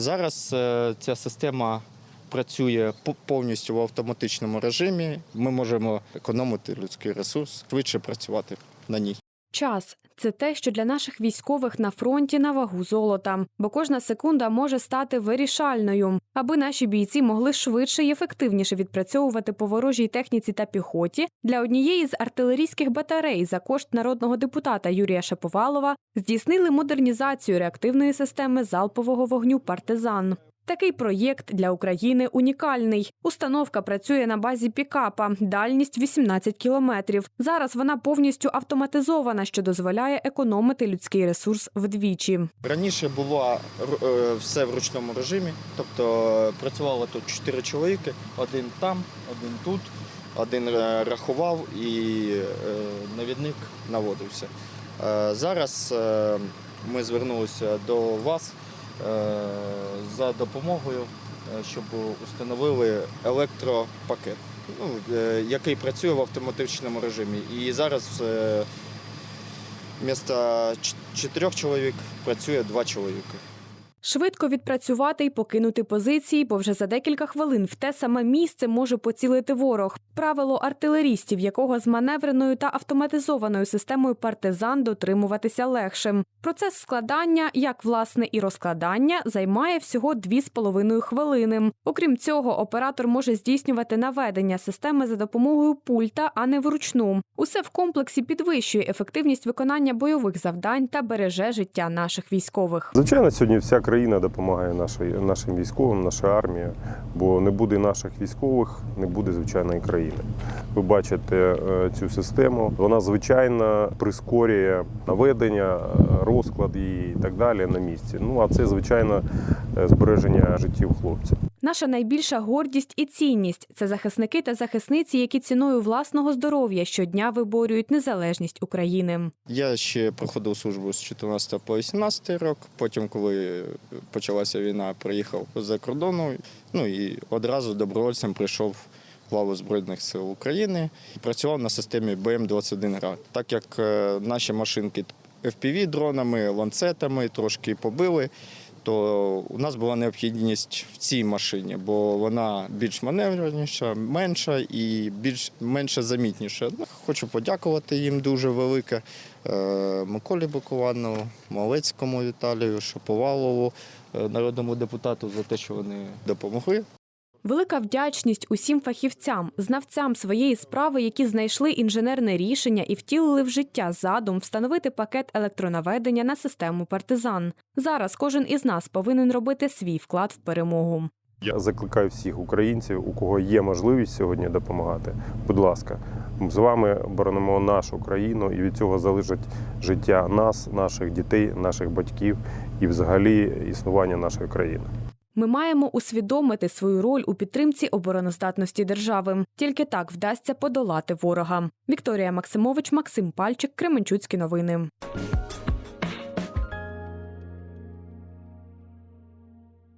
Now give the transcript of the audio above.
Зараз е, ця система працює по- повністю в автоматичному режимі. Ми можемо економити людський ресурс, швидше працювати на ній. Час це те, що для наших військових на фронті на вагу золота, бо кожна секунда може стати вирішальною, аби наші бійці могли швидше і ефективніше відпрацьовувати по ворожій техніці та піхоті. Для однієї з артилерійських батарей за кошт народного депутата Юрія Шаповалова здійснили модернізацію реактивної системи залпового вогню партизан. Такий проєкт для України унікальний. Установка працює на базі пікапа, дальність 18 кілометрів. Зараз вона повністю автоматизована, що дозволяє економити людський ресурс вдвічі. Раніше було е, все в ручному режимі, тобто е, працювало тут чотири чоловіки, один там, один тут, один е, рахував і навідник наводився. Зараз ми звернулися до вас за допомогою, е, щоб установили електропакет, ну, е, який працює в автоматичному режимі. І зараз е, вмісто чотирьох чоловік працює два чоловіки. Швидко відпрацювати і покинути позиції, бо вже за декілька хвилин в те саме місце може поцілити ворог. Правило артилерістів, якого з маневреною та автоматизованою системою партизан дотримуватися легшим. Процес складання, як власне і розкладання, займає всього 2,5 хвилини. Окрім цього, оператор може здійснювати наведення системи за допомогою пульта, а не вручну. Усе в комплексі підвищує ефективність виконання бойових завдань та береже життя наших військових. Звичайно, сьогодні вся країна допомагає нашим військовим, наша армія, бо не буде наших військових, не буде звичайної країни. Ви бачите е, цю систему. Вона звичайно прискорює наведення, е, розклад і так далі на місці. Ну а це звичайно е, збереження життів хлопців. Наша найбільша гордість і цінність це захисники та захисниці, які ціною власного здоров'я щодня виборюють незалежність України. Я ще проходив службу з 14 по 18 рок. Потім, коли почалася війна, приїхав за кордону. Ну і одразу добровольцем прийшов в лаву Збройних сил України і працював на системі БМ-21 ГРАД. Так як е, наші машинки FPV-дронами, ланцетами трошки побили, то у нас була необхідність в цій машині, бо вона більш маневреніша, менша і більш менше замітніша. Ну, Хочу подякувати їм дуже велике. Е, Миколі Бакувану, Малецькому Віталію, Шаповалову, е, народному депутату за те, що вони допомогли. Велика вдячність усім фахівцям, знавцям своєї справи, які знайшли інженерне рішення і втілили в життя задум встановити пакет електронаведення на систему партизан. Зараз кожен із нас повинен робити свій вклад в перемогу. Я закликаю всіх українців, у кого є можливість сьогодні допомагати. Будь ласка, з вами боронимо нашу країну, і від цього залежить життя нас, наших дітей, наших батьків і взагалі існування нашої країни. Ми маємо усвідомити свою роль у підтримці обороноздатності держави. Тільки так вдасться подолати ворога. Вікторія Максимович, Максим Пальчик, Кременчуцькі новини.